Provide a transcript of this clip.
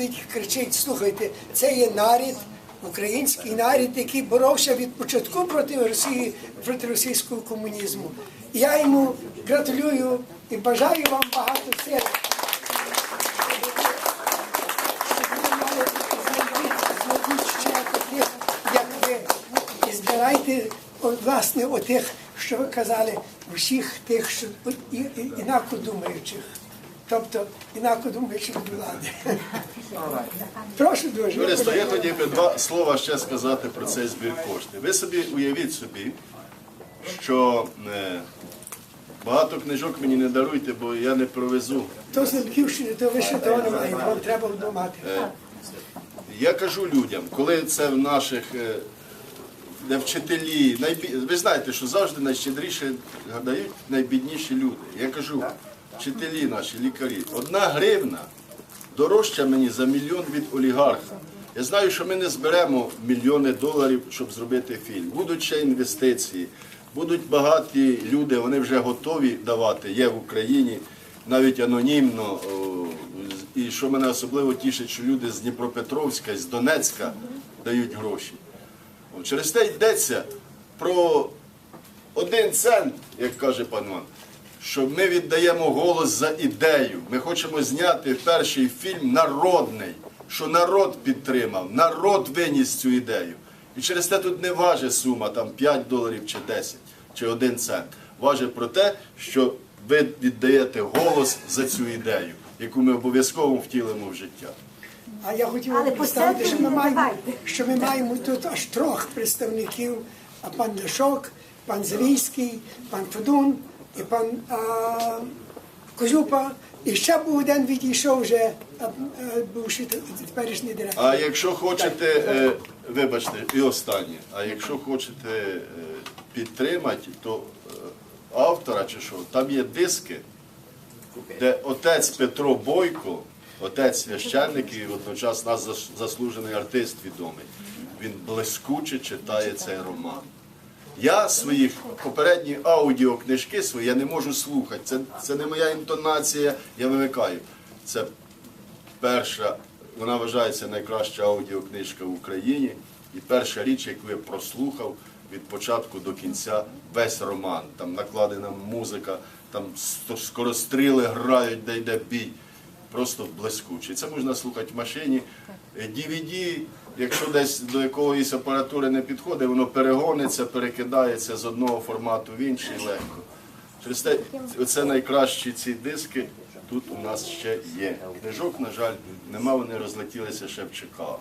Сидить, кричить, слухайте, це є нарід, український нарід, який боровся від початку проти Росії, проти російського комунізму. Я йому гратулюю і бажаю вам багато сил. Збирайте, власне, отих, що ви казали, всіх тих, що і- і- інако думаючих. Тобто інако думаючих від влади. Прошу дуже. Товариство, я хотів би два слова ще сказати про цей збір коштів. Ви собі уявіть собі, що е, багато книжок мені не даруйте, бо я не провезу. То з Львівщини, то ви ще того немає, вам треба одно мати. Я кажу людям, коли це в наших е, де вчителі, найбі... ви знаєте, що завжди найщедріше дають найбідніші люди. Я кажу, вчителі наші, лікарі, одна гривна дорожча мені за мільйон від олігарха. Я знаю, що ми не зберемо мільйони доларів, щоб зробити фільм. Будуть ще інвестиції, будуть багаті люди, вони вже готові давати, є в Україні, навіть анонімно. І що мене особливо тішить, що люди з Дніпропетровська, з Донецька дають гроші. Через те йдеться про один цент, як каже пан Іван, що ми віддаємо голос за ідею. Ми хочемо зняти перший фільм народний, що народ підтримав, народ виніс цю ідею. І через те тут не важить сума там 5 доларів чи 10, чи 1 цент. Важить про те, що ви віддаєте голос за цю ідею, яку ми обов'язково втілимо в життя. А я хотів Але вам представити, що ми маємо, що ми маємо тут аж трьох представників: а пан Ляшок, пан Завійський, пан Федун і пан а, Козюпа. І ще був один відійшов вже а, а, бувший теперішній директор. А якщо хочете, вибачте, і останнє, а якщо хочете підтримати, то автора чи що, там є диски, де отець Петро Бойко, отець священник і водночас наш зас- заслужений артист відомий, він блискуче читає цей роман. Я своїх попередні аудіокнижки свої я не можу слухати. Це, це не моя інтонація, я вимикаю. Це перша, вона вважається найкраща аудіокнижка в Україні. І перша річ, яку я прослухав від початку до кінця весь роман. Там накладена музика, там скоростріли грають, де йде бій. Просто блискучий. Це можна слухати в машині. Е, DVD, якщо десь до якоїсь апаратури не підходить, воно перегониться, перекидається з одного формату в інший легко. Через те, це найкращі ці диски тут у нас ще є. Книжок, на жаль, нема, вони розлетілися ще в Чикаго.